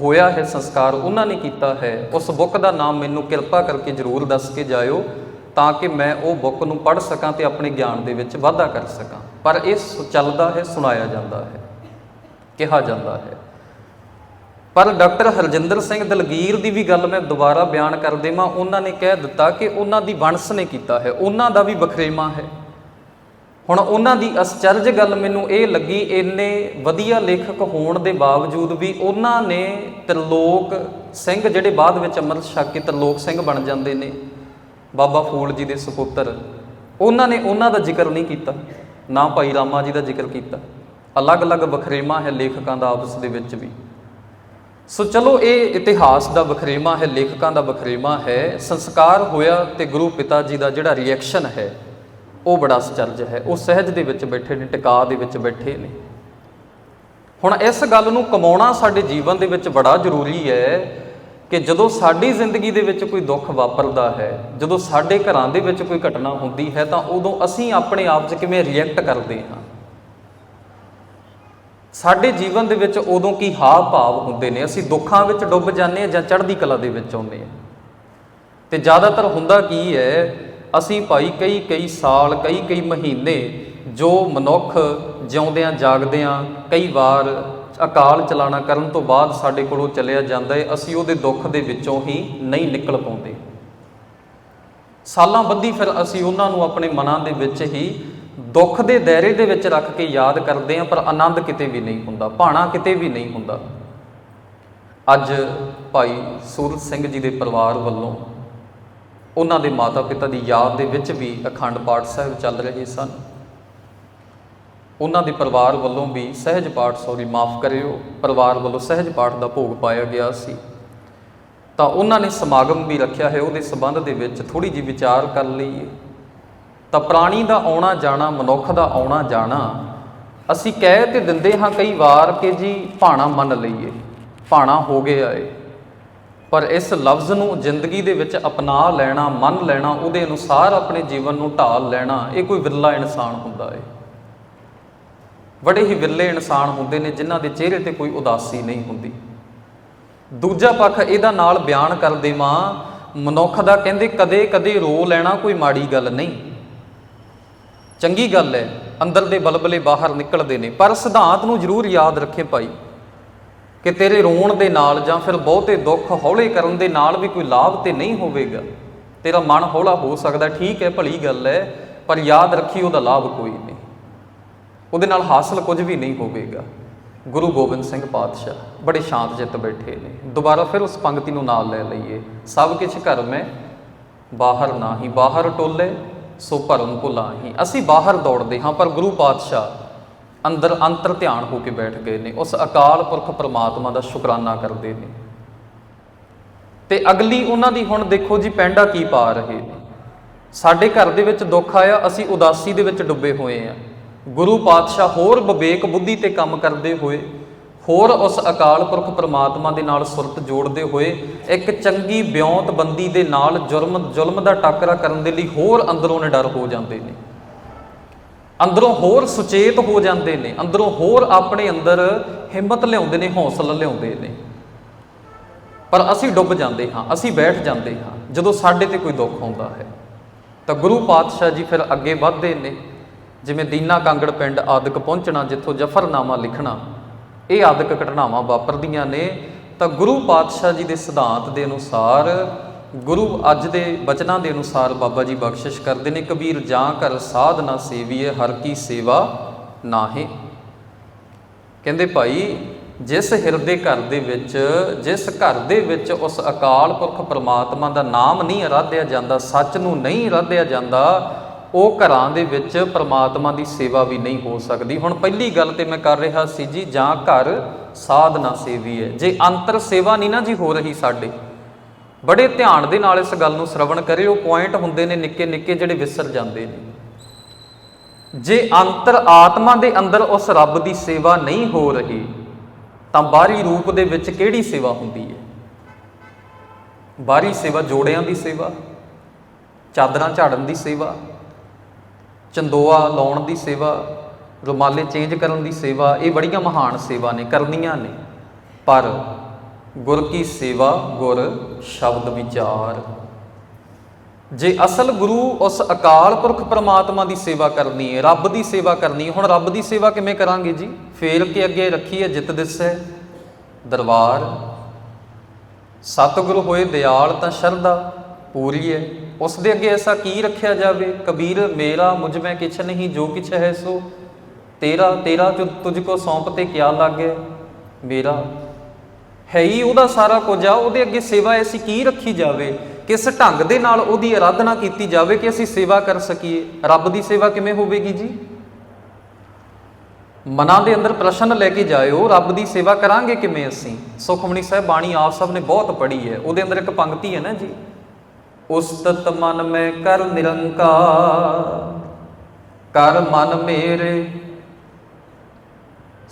ਹੋਇਆ ਹੈ ਸੰਸਕਾਰ ਉਹਨਾਂ ਨੇ ਕੀਤਾ ਹੈ। ਉਸ ਬੁੱਕ ਦਾ ਨਾਮ ਮੈਨੂੰ ਕਿਰਪਾ ਕਰਕੇ ਜਰੂਰ ਦੱਸ ਕੇ ਜਾਇਓ ਤਾਂ ਕਿ ਮੈਂ ਉਹ ਬੁੱਕ ਨੂੰ ਪੜ੍ਹ ਸਕਾਂ ਤੇ ਆਪਣੇ ਗਿਆਨ ਦੇ ਵਿੱਚ ਵਾਧਾ ਕਰ ਸਕਾਂ। ਪਰ ਇਹ ਸ- ਚੱਲਦਾ ਹੈ, ਸੁਣਾਇਆ ਜਾਂਦਾ ਹੈ, ਕਿਹਾ ਜਾਂਦਾ ਹੈ। ਪਰ ਡਾਕਟਰ ਹਰਜਿੰਦਰ ਸਿੰਘ ਦਲਗੀਰ ਦੀ ਵੀ ਗੱਲ ਮੈਂ ਦੁਬਾਰਾ ਬਿਆਨ ਕਰ ਦੇਵਾਂ। ਉਹਨਾਂ ਨੇ ਕਹਿ ਦਿੱਤਾ ਕਿ ਉਹਨਾਂ ਦੀ ਵੰਸ਼ ਨੇ ਕੀਤਾ ਹੈ। ਉਹਨਾਂ ਦਾ ਵੀ ਵਖਰੇਵਾ ਹੈ। ਹੁਣ ਉਹਨਾਂ ਦੀ ਅਸਚਰਜ ਗੱਲ ਮੈਨੂੰ ਇਹ ਲੱਗੀ, ਇੰਨੇ ਵਧੀਆ ਲੇਖਕ ਹੋਣ ਦੇ ਬਾਵਜੂਦ ਵੀ ਉਹਨਾਂ ਨੇ ਤਰਲੋਕ ਸਿੰਘ ਜਿਹੜੇ ਬਾਅਦ ਵਿੱਚ ਅੰਮ੍ਰਿਤ ਛਕ ਕੇ ਤਰਲੋਕ ਸਿੰਘ ਬਣ ਜਾਂਦੇ ਨੇ, ਬਾਬਾ ਫੂਲ ਜੀ ਦੇ ਸੁਪੁੱਤਰ, ਉਹਨਾਂ ਨੇ ਉਹਨਾਂ ਦਾ ਜ਼ਿਕਰ ਨਹੀਂ ਕੀਤਾ, ਨਾ ਭਾਈ ਰਾਮਾ ਜੀ ਦਾ ਜ਼ਿਕਰ ਕੀਤਾ। ਅਲੱਗ-ਅਲੱਗ ਵਖਰੇਵਾ ਹੈ ਲੇਖਕਾਂ ਦਾ ਆਪਸ ਦੇ ਵਿੱਚ ਵੀ। ਸੋ ਚਲੋ ਇਹ ਇਤਿਹਾਸ ਦਾ ਵਖਰੇਵਾ ਹੈ, ਲੇਖਕਾਂ ਦਾ ਵਖਰੇਵਾ ਹੈ, ਸੰਸਕਾਰ ਹੋਇਆ ਤੇ ਗੁਰੂ ਪਿਤਾ ਜੀ ਦਾ ਜਿਹੜਾ ਰਿਐਕਸ਼ਨ ਹੈ ਉਹ ਬੜਾ ਸਚਰਜ ਹੈ, ਉਹ ਸਹਿਜ ਦੇ ਵਿੱਚ ਬੈਠੇ ਨੇ, ਟਿਕਾ ਦੇ ਵਿੱਚ ਬੈਠੇ ਨੇ। ਹੁਣ ਇਸ ਗੱਲ ਨੂੰ ਕਮਾਉਣਾ ਸਾਡੇ ਜੀਵਨ ਦੇ ਵਿੱਚ ਬੜਾ ਜ਼ਰੂਰੀ ਹੈ ਕਿ ਜਦੋਂ ਸਾਡੀ ਜ਼ਿੰਦਗੀ ਦੇ ਵਿੱਚ ਕੋਈ ਦੁੱਖ ਵਾਪਰਦਾ ਹੈ, ਜਦੋਂ ਸਾਡੇ ਘਰਾਂ ਦੇ ਵਿੱਚ ਕੋਈ ਘਟਨਾ ਹੁੰਦੀ ਹੈ, ਤਾਂ ਉਦੋਂ ਅਸੀਂ ਆਪਣੇ ਆਪ 'ਚ ਕਿਵੇਂ ਰਿਐਕਟ ਕਰਦੇ ਹਾਂ? ਸਾਡੇ ਜੀਵਨ ਦੇ ਵਿੱਚ ਉਦੋਂ ਕੀ ਹਾਵ ਭਾਵ ਹੁੰਦੇ ਨੇ? ਅਸੀਂ ਦੁੱਖਾਂ ਵਿੱਚ ਡੁੱਬ ਜਾਂਦੇ ਹਾਂ ਜਾਂ ਚੜ੍ਹਦੀ ਕਲਾ ਦੇ ਵਿੱਚ ਆਉਂਦੇ ਹਾਂ? ਤੇ ਜ਼ਿਆਦਾਤਰ ਹੁੰਦਾ ਕੀ ਹੈ ਅਸੀਂ ਭਾਈ ਕਈ ਕਈ ਸਾਲ, ਕਈ ਕਈ ਮਹੀਨੇ ਜੋ ਮਨੁੱਖ ਜਿਉਂਦਿਆਂ, ਜਾਗਦਿਆਂ ਕਈ ਵਾਰ ਅਕਾਲ ਚਲਾਣਾ ਕਰਨ ਤੋਂ ਬਾਅਦ ਸਾਡੇ ਕੋਲੋਂ ਚਲਿਆ ਜਾਂਦਾ ਹੈ, ਅਸੀਂ ਉਹਦੇ ਦੁੱਖ ਦੇ ਵਿੱਚੋਂ ਹੀ ਨਹੀਂ ਨਿਕਲ ਪਾਉਂਦੇ। ਸਾਲਾਂ ਬੱਧੀ ਫਿਰ ਅਸੀਂ ਉਹਨਾਂ ਨੂੰ ਆਪਣੇ ਮਨਾਂ ਦੇ ਵਿੱਚ ਹੀ ਦੁੱਖ ਦੇ ਦਾਇਰੇ ਦੇ ਵਿੱਚ ਰੱਖ ਕੇ ਯਾਦ ਕਰਦੇ ਹਾਂ, ਪਰ ਆਨੰਦ ਕਿਤੇ ਵੀ ਨਹੀਂ ਹੁੰਦਾ, ਭਾਣਾ ਕਿਤੇ ਵੀ ਨਹੀਂ ਹੁੰਦਾ। ਅੱਜ ਭਾਈ ਸੂਰਜ ਸਿੰਘ ਜੀ ਦੇ ਪਰਿਵਾਰ ਵੱਲੋਂ ਉਹਨਾਂ ਦੇ ਮਾਤਾ-ਪਿਤਾ ਦੀ ਯਾਦ ਦੇ ਵਿੱਚ ਵੀ ਅਖੰਡ ਪਾਠ ਸਾਹਿਬ ਚੱਲ ਰਹੇ ਸਨ। ਉਹਨਾਂ ਦੇ ਪਰਿਵਾਰ ਵੱਲੋਂ ਵੀ ਸਹਿਜ ਪਾਠ, ਸੌਰੀ, ਮਾਫ ਕਰਿਓ, ਪਰਿਵਾਰ ਵੱਲੋਂ ਸਹਿਜ ਪਾਠ ਦਾ ਭੋਗ ਪਾਇਆ ਗਿਆ ਸੀ। ਤਾਂ ਉਹਨਾਂ ਨੇ ਸਮਾਗਮ ਵੀ ਰੱਖਿਆ ਹੈ, ਉਹਦੇ ਸੰਬੰਧ ਦੇ ਵਿੱਚ ਥੋੜੀ ਜਿਹੀ ਵਿਚਾਰ ਕਰ ਲਈਏ। ਤਾਂ ਪ੍ਰਾਣੀ ਦਾ ਆਉਣਾ ਜਾਣਾ, ਮਨੁੱਖ ਦਾ ਆਉਣਾ ਜਾਣਾ, ਅਸੀਂ ਕਹਿ ਤੇ ਦਿੰਦੇ ਹਾਂ ਕਈ ਵਾਰ ਕਿ ਜੀ ਭਾਣਾ ਮੰਨ ਲਈਏ, ਭਾਣਾ ਹੋ ਗਿਆ ਏ। ਪਰ ਇਸ ਲਫ਼ਜ਼ ਨੂੰ ਜ਼ਿੰਦਗੀ ਦੇ ਵਿੱਚ ਅਪਣਾ ਲੈਣਾ, ਮੰਨ ਲੈਣਾ, ਉਹਦੇ ਅਨੁਸਾਰ ਆਪਣੇ ਜੀਵਨ ਨੂੰ ਢਾਲ ਲੈਣਾ, ਇਹ ਕੋਈ ਵਿਰਲਾ ਇਨਸਾਨ ਹੁੰਦਾ ਹੈ ਬੜੇ ਹੀ ਵਿਰਲੇ ਇਨਸਾਨ ਹੁੰਦੇ ਨੇ ਜਿਨ੍ਹਾਂ ਦੇ ਚਿਹਰੇ ਤੇ ਕੋਈ ਉਦਾਸੀ ਨਹੀਂ ਹੁੰਦੀ। ਦੂਜਾ ਪੱਖ ਇਹਦਾ ਨਾਲ ਬਿਆਨ ਕਰ ਦੇਵਾਂ ਮਨੁੱਖ ਦਾ ਕਹਿੰਦੇ ਕਦੇ ਕਦੇ ਰੋ ਲੈਣਾ ਕੋਈ ਮਾੜੀ ਗੱਲ ਨਹੀਂ। ਚੰਗੀ ਗੱਲ ਹੈ ਅੰਦਰ ਦੇ ਬਲਬਲੇ ਬਾਹਰ ਨਿਕਲਦੇ ਨੇ, ਪਰ ਸਿਧਾਂਤ ਨੂੰ ਜ਼ਰੂਰ ਯਾਦ ਰੱਖੇ ਭਾਈ। ਕਿ ਤੇਰੇ ਰੋਣ ਦੇ ਨਾਲ ਜਾਂ ਫਿਰ ਬਹੁਤੇ ਦੁੱਖ ਹੌਲੇ ਕਰਨ ਦੇ ਨਾਲ ਵੀ ਕੋਈ ਲਾਭ ਤੇ ਨਹੀਂ ਹੋਵੇਗਾ। ਤੇਰਾ ਮਨ ਹੌਲਾ ਹੋ ਸਕਦਾ, ਠੀਕ ਹੈ, ਭਲੀ ਗੱਲ ਹੈ, ਪਰ ਯਾਦ ਰੱਖੀ ਉਹਦਾ ਲਾਭ ਕੋਈ ਨਹੀਂ। ਉਹਦੇ ਨਾਲ ਹਾਸਲ ਕੁਝ ਵੀ ਨਹੀਂ ਹੋਵੇਗਾ। ਗੁਰੂ ਗੋਬਿੰਦ ਸਿੰਘ ਪਾਤਸ਼ਾਹ ਬੜੇ ਸ਼ਾਂਤ ਚਿੱਤ ਬੈਠੇ ਨੇ। ਦੁਬਾਰਾ ਫਿਰ ਉਸ ਪੰਕਤੀ ਨੂੰ ਨਾਲ ਲੈ ਲਈਏ। ਸਭ ਕੁਝ ਘਰ ਮੈਂ, ਬਾਹਰ ਨਾਹੀ। ਬਾਹਰ ਟੋਲੇ, ਸੋ ਭਰਮ ਭੁਲਾਹੀ। ਅਸੀਂ ਬਾਹਰ ਦੌੜਦੇ ਹਾਂ, ਪਰ ਗੁਰੂ ਪਾਤਸ਼ਾਹ ਅੰਦਰ ਅੰਤਰ ਧਿਆਨ ਹੋ ਕੇ ਬੈਠ ਗਏ ਨੇ, ਉਸ ਅਕਾਲ ਪੁਰਖ ਪਰਮਾਤਮਾ ਦਾ ਸ਼ੁਕਰਾਨਾ ਕਰਦੇ ਨੇ। ਤੇ ਅਗਲੀ ਉਹਨਾਂ ਦੀ ਹੁਣ ਦੇਖੋ ਜੀ ਪੈਂਡਾ ਕੀ ਪਾ ਰਹੇ ਨੇ। ਸਾਡੇ ਘਰ ਦੇ ਵਿੱਚ ਦੁੱਖ ਆਇਆ, ਅਸੀਂ ਉਦਾਸੀ ਦੇ ਵਿੱਚ ਡੁੱਬੇ ਹੋਏ ਆ ਗੁਰੂ ਪਾਤਸ਼ਾਹ ਹੋਰ ਵਿਵੇਕ ਬੁੱਧੀ ਤੇ ਕੰਮ ਕਰਦੇ ਹੋਏ, ਹੋਰ ਉਸ ਅਕਾਲ ਪੁਰਖ ਪ੍ਰਮਾਤਮਾ ਦੇ ਨਾਲ ਸੁਰਤ ਜੋੜਦੇ ਹੋਏ, ਇੱਕ ਚੰਗੀ ਬਿਉਂਤਬੰਦੀ ਦੇ ਨਾਲ ਜੁਰਮ ਜ਼ੁਲਮ ਦਾ ਟਾਕਰਾ ਕਰਨ ਦੇ ਲਈ ਹੋਰ ਅੰਦਰੋਂ ਨਿਡਰ ਹੋ ਜਾਂਦੇ ਨੇ। ਅੰਦਰੋਂ ਹੋਰ ਸੁਚੇਤ ਹੋ ਜਾਂਦੇ ਨੇ, ਅੰਦਰੋਂ ਹੋਰ ਆਪਣੇ ਅੰਦਰ ਹਿੰਮਤ ਲਿਆਉਂਦੇ ਨੇ, ਹੌਸਲਾ ਲਿਆਉਂਦੇ ਨੇ। ਪਰ ਅਸੀਂ ਡੁੱਬ ਜਾਂਦੇ ਹਾਂ, ਅਸੀਂ ਬੈਠ ਜਾਂਦੇ ਹਾਂ, ਜਦੋਂ ਸਾਡੇ ਤੇ ਕੋਈ ਦੁੱਖ ਆਉਂਦਾ ਹੈ। ਤਾਂ ਗੁਰੂ ਪਾਤਸ਼ਾਹ ਜੀ ਫਿਰ ਅੱਗੇ ਵਧਦੇ ਨੇ, ਜਿਵੇਂ ਦੀਨਾ ਕਾਂਗੜ ਪਿੰਡ ਆਦਿਕ ਪਹੁੰਚਣਾ, ਜਿੱਥੋਂ ਜਫਰਨਾਮਾ ਲਿਖਣਾ, ਇਹ ਆਦਿਕ ਘਟਨਾਵਾਂ ਵਾਪਰਦੀਆਂ ਨੇ, ਤਾਂ ਗੁਰੂ ਪਾਤਸ਼ਾਹ ਜੀ ਦੇ ਸਿਧਾਂਤ ਦੇ ਅਨੁਸਾਰ ਗੁਰੂ ਅੱਜ ਦੇ ਬਚਨਾਂ ਦੇ ਅਨੁਸਾਰ ਬਾਬਾ ਜੀ ਬਖਸ਼ਿਸ਼ ਕਰਦੇ ਨੇ, ਕਬੀਰ ਜਾਂ ਕਰ ਸਾਧ ਨਾ ਸੇਵੀਏ, ਹਰ ਕੀ ਸੇਵਾ ਨਾਹੀ। ਕਹਿੰਦੇ ਭਾਈ, ਜਿਸ ਹਿਰਦੇ ਘਰ ਦੇ ਵਿੱਚ, ਜਿਸ ਘਰ ਦੇ ਵਿੱਚ ਉਸ ਅਕਾਲ ਪੁਰਖ ਪਰਮਾਤਮਾ ਦਾ ਨਾਮ ਨਹੀਂ ਅਰਾਧਿਆ ਜਾਂਦਾ, ਸੱਚ ਨੂੰ ਨਹੀਂ ਅਰਾਧਿਆ ਜਾਂਦਾ, ਉਹ ਘਰਾਂ ਦੇ ਵਿੱਚ ਪਰਮਾਤਮਾ ਦੀ ਸੇਵਾ ਵੀ ਨਹੀਂ ਹੋ ਸਕਦੀ। ਹੁਣ ਪਹਿਲੀ ਗੱਲ ਤੇ ਮੈਂ ਕਰ ਰਿਹਾ ਸੀ ਜੀ, ਜਾਂ ਘਰ ਸਾਧਨਾ ਸੇਵੀ ਹੈ ਜੇ ਅੰਤਰ ਸੇਵਾ ਨਹੀਂ ਨਾ ਜੀ ਹੋ ਰਹੀ ਸਾਡੇ ਬੜੇ ਧਿਆਨ ਦੇ ਨਾਲ ਇਸ ਗੱਲ ਨੂੰ ਸ਼ਰਵਣ ਕਰਿਓ ਪੁਆਇੰਟ ਹੁੰਦੇ ਨੇ, ਨਿੱਕੇ ਨਿੱਕੇ ਜਿਹੜੇ ਵਿਸਰ ਜਾਂਦੇ ਨੇ। ਜੇ ਅੰਤਰ ਆਤਮਾ ਦੇ ਅੰਦਰ ਉਸ ਰੱਬ ਦੀ ਸੇਵਾ ਨਹੀਂ ਹੋ ਰਹੀ, ਤਾਂ ਬਾਹਰੀ ਰੂਪ ਦੇ ਵਿੱਚ ਕਿਹੜੀ ਸੇਵਾ ਹੁੰਦੀ ਹੈ? ਬਾਹਰੀ ਸੇਵਾ ਜੋੜਿਆਂ ਦੀ ਸੇਵਾ, ਚਾਦਰਾਂ ਝਾੜਨ ਦੀ ਸੇਵਾ, ਚੰਦੋਆ ਲਾਉਣ ਦੀ ਸੇਵਾ, ਰੁਮਾਲੇ ਚੇਂਜ ਕਰਨ ਦੀ ਸੇਵਾ, ਇਹ ਬੜੀਆਂ ਮਹਾਨ ਸੇਵਾ ਨੇ, ਕਰਨੀਆਂ ਨੇ। ਪਰ ਗੁਰ ਕੀ ਸੇਵਾ ਗੁਰ ਸ਼ਬਦ ਵਿਚਾਰ। ਜੇ ਅਸਲ ਗੁਰੂ ਉਸ ਅਕਾਲ ਪੁਰਖ ਪਰਮਾਤਮਾ ਦੀ ਸੇਵਾ ਕਰਨੀ ਹੈ, ਰੱਬ ਦੀ ਸੇਵਾ ਕਰਨੀ ਹੁਣ ਰੱਬ ਦੀ ਸੇਵਾ ਕਿਵੇਂ ਕਰਾਂਗੇ ਜੀ? ਫੇਰ ਕੇ ਅੱਗੇ ਰੱਖੀ ਹੈ ਜਿਤ ਦਿਸੈ। ਦਰਬਾਰ, ਸਤਿਗੁਰੂ ਹੋਏ ਦਿਆਲ ਤਾਂ ਸ਼ਰਧਾ ਪੂਰੀ ਹੈ ਉਸ ਦੇ ਅੱਗੇ ਐਸਾ ਕੀ ਰੱਖਿਆ ਜਾਵੇ? ਕਬੀਰ, ਮੇਰਾ, ਮੁਝ ਮੈਂ ਕਿਛ ਨਹੀਂ, ਜੋ ਕਿਛ ਹੈ ਸੋ। ਤੇਰਾ ਤੇਰਾ ਜੋ ਤੁਝ ਕੋ ਸੌਂਪ ਤੇ ਕਿਆ ਲਾਗੇ? ਮੇਰਾ ਹੈ ਹੀ ਉਹਦਾ ਸਾਰਾ ਕੁਝ ਆ, ਉਹਦੇ ਅੱਗੇ ਸੇਵਾ ਐਸੀ ਕੀ ਰੱਖੀ ਜਾਵੇ? ਕਿਸ ਢੰਗ ਦੇ ਨਾਲ ਉਹਦੀ ਆਰਾਧਨਾ ਕੀਤੀ ਜਾਵੇ ਕਿ ਅਸੀਂ ਸੇਵਾ ਕਰ ਸਕੀਏ? ਰੱਬ ਦੀ ਸੇਵਾ ਕਿਵੇਂ ਹੋਵੇਗੀ ਜੀ? ਮਨਾਂ ਦੇ ਅੰਦਰ ਪ੍ਰਸ਼ਨ ਲੈ ਕੇ ਜਾਇਓ, ਰੱਬ ਦੀ ਸੇਵਾ ਕਰਾਂਗੇ ਕਿਵੇਂ ਅਸੀਂ? ਸੁਖਮਣੀ ਸਾਹਿਬ ਬਾਣੀ ਆਪ ਸਭ ਨੇ ਬਹੁਤ ਪੜ੍ਹੀ ਹੈ, ਉਹਦੇ ਅੰਦਰ ਇੱਕ ਪੰਕਤੀ ਹੈ ਨਾ ਜੀ? ਉਸਤਤ ਮਨ ਮੈਂ ਕਰ ਨਿਰੰਕਾਰ, ਕਰ ਮਨ ਮੇਰੇ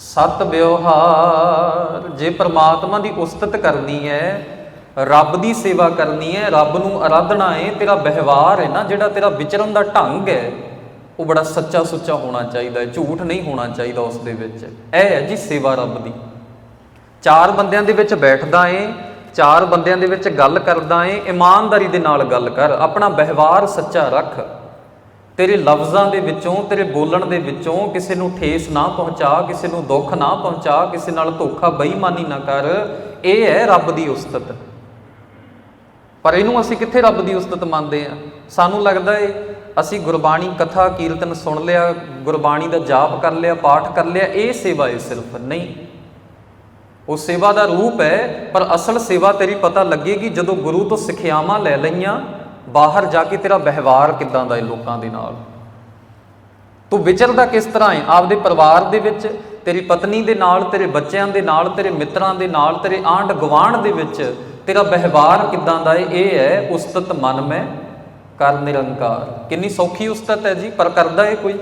ਸਤ ਵਿਵਹਾਰ, ਜੇ ਪ੍ਰਮਾਤਮਾ ਦੀ ਉਸਤਤ ਕਰਨੀ ਹੈ, ਰੱਬ ਦੀ ਸੇਵਾ ਕਰਨੀ ਹੈ, ਰੱਬ ਨੂੰ ਆਰਾਧਨਾ ਹੈ, ਤੇਰਾ ਵਿਵਹਾਰ ਹੈ ਨਾ, ਜਿਹੜਾ ਤੇਰਾ ਵਿਚਰਨ ਦਾ ਢੰਗ ਹੈ, ਉਹ ਬੜਾ ਸੱਚਾ ਸੁੱਚਾ ਹੋਣਾ ਚਾਹੀਦਾ ਹੈ, ਝੂਠ ਨਹੀਂ ਹੋਣਾ ਚਾਹੀਦਾ ਉਸ ਦੇ ਵਿੱਚ। ਇਹ ਹੈ ਜੀ ਸੇਵਾ ਰੱਬ ਦੀ। ਚਾਰ ਬੰਦਿਆਂ ਦੇ ਵਿੱਚ ਬੈਠਦਾ ਏ, ਚਾਰ ਬੰਦਿਆਂ ਦੇ ਵਿੱਚ ਗੱਲ ਕਰਦਾ ਏ, ਇਮਾਨਦਾਰੀ ਦੇ ਨਾਲ ਗੱਲ ਕਰ, ਆਪਣਾ ਵਿਵਹਾਰ ਸੱਚਾ ਰੱਖ। ਤੇਰੇ ਲਫ਼ਜ਼ਾਂ ਦੇ ਵਿੱਚੋਂ, ਤੇਰੇ ਬੋਲਣ ਦੇ ਵਿੱਚੋਂ ਕਿਸੇ ਨੂੰ ਠੇਸ ਨਾ ਪਹੁੰਚਾ, ਕਿਸੇ ਨੂੰ ਦੁੱਖ ਨਾ ਪਹੁੰਚਾ, ਕਿਸੇ ਨਾਲ ਧੋਖਾ, ਬੇਈਮਾਨੀ ਨਾ ਕਰ, ਇਹ ਹੈ ਰੱਬ ਦੀ ਉਸਤਤ। ਪਰ ਇਹਨੂੰ ਅਸੀਂ ਕਿੱਥੇ ਰੱਬ ਦੀ ਉਸਤਤ ਮੰਨਦੇ ਆ ਸਾਨੂੰ ਲੱਗਦਾ ਏ, ਅਸੀਂ ਗੁਰਬਾਣੀ, ਕਥਾ, ਕੀਰਤਨ ਸੁਣ ਲਿਆ, ਗੁਰਬਾਣੀ ਦਾ ਜਾਪ ਕਰ ਲਿਆ, ਪਾਠ ਕਰ ਲਿਆ, ਇਹ ਸੇਵਾ ਏ ਸਿਰਫ, ਨਹੀਂ। ਉਹ ਸੇਵਾ ਦਾ ਰੂਪ ਹੈ, ਪਰ ਅਸਲ ਸੇਵਾ ਤੇਰੀ ਪਤਾ ਲੱਗੇਗੀ ਜਦੋਂ ਗੁਰੂ ਤੋਂ ਸਿੱਖਿਆਵਾਂ ਲੈ ਲਈਆਂ ਬਾਹਰ ਜਾ ਕੇ ਤੇਰਾ ਵਿਵਹਾਰ ਕਿੱਦਾਂ ਦਾ ਹੈ ਲੋਕਾਂ ਦੇ ਨਾਲ? ਤੂੰ ਵਿਚਰਦਾ ਕਿਸ ਤਰ੍ਹਾਂ ਹੈ ਆਪਦੇ ਪਰਿਵਾਰ ਦੇ ਵਿੱਚ, ਤੇਰੀ ਪਤਨੀ ਦੇ ਨਾਲ, ਤੇਰੇ ਬੱਚਿਆਂ ਦੇ ਨਾਲ, ਤੇਰੇ ਮਿੱਤਰਾਂ ਦੇ ਨਾਲ, ਤੇਰੇ ਆਂਢ ਗੁਆਂਢ ਦੇ ਵਿੱਚ ਤੇਰਾ ਵਿਵਹਾਰ ਕਿੱਦਾਂ ਦਾ ਹੈ ਇਹ ਹੈ ਉਸਤਤ ਮਨ ਮੈਂ ਕਰ ਨਿਰੰਕਾਰ। ਕਿੰਨੀ ਸੌਖੀ ਉਸਤਤ ਹੈ ਜੀ? ਪਰ ਕਰਦਾ ਹੈ ਕੋਈ?